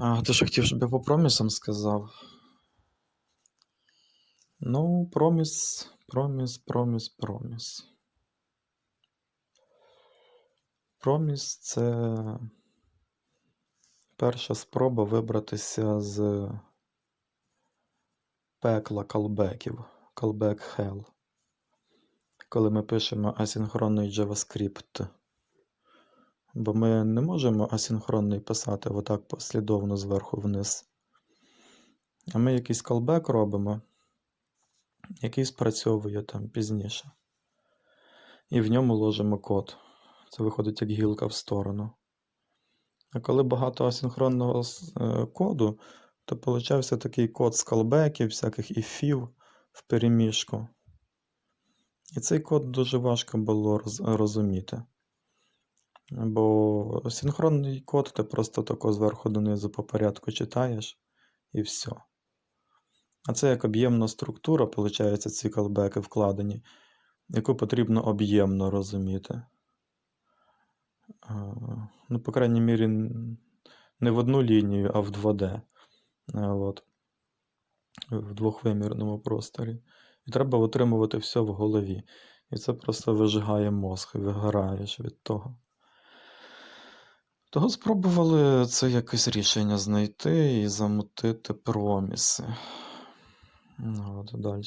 А ти що хотів, щоб я по промісам сказав? Ну, проміс, проміс, проміс, проміс. Проміс це перша спроба вибратися з пекла калбеків, callback hell. Коли ми пишемо асинхронний JavaScript. Бо ми не можемо асинхронний писати отак послідовно зверху вниз. А ми якийсь callback робимо, який спрацьовує там пізніше. І в ньому ложимо код. Це виходить як гілка в сторону. А коли багато асинхронного е, коду, то получався такий код з callbackів, всяких іфів в переміжку. І цей код дуже важко було розуміти. Бо синхронний код ти просто тако зверху донизу по порядку читаєш і все. А це як об'ємна структура, виходить, ці колбеки вкладені, яку потрібно об'ємно розуміти. Ну, по крайній мірі, не в одну лінію, а в 2D. От. В двохвимірному просторі. І треба отримувати все в голові. І це просто вижигає мозг, вигораєш від того. Того спробували це якесь рішення знайти і замутити проміси. Ну, От далі.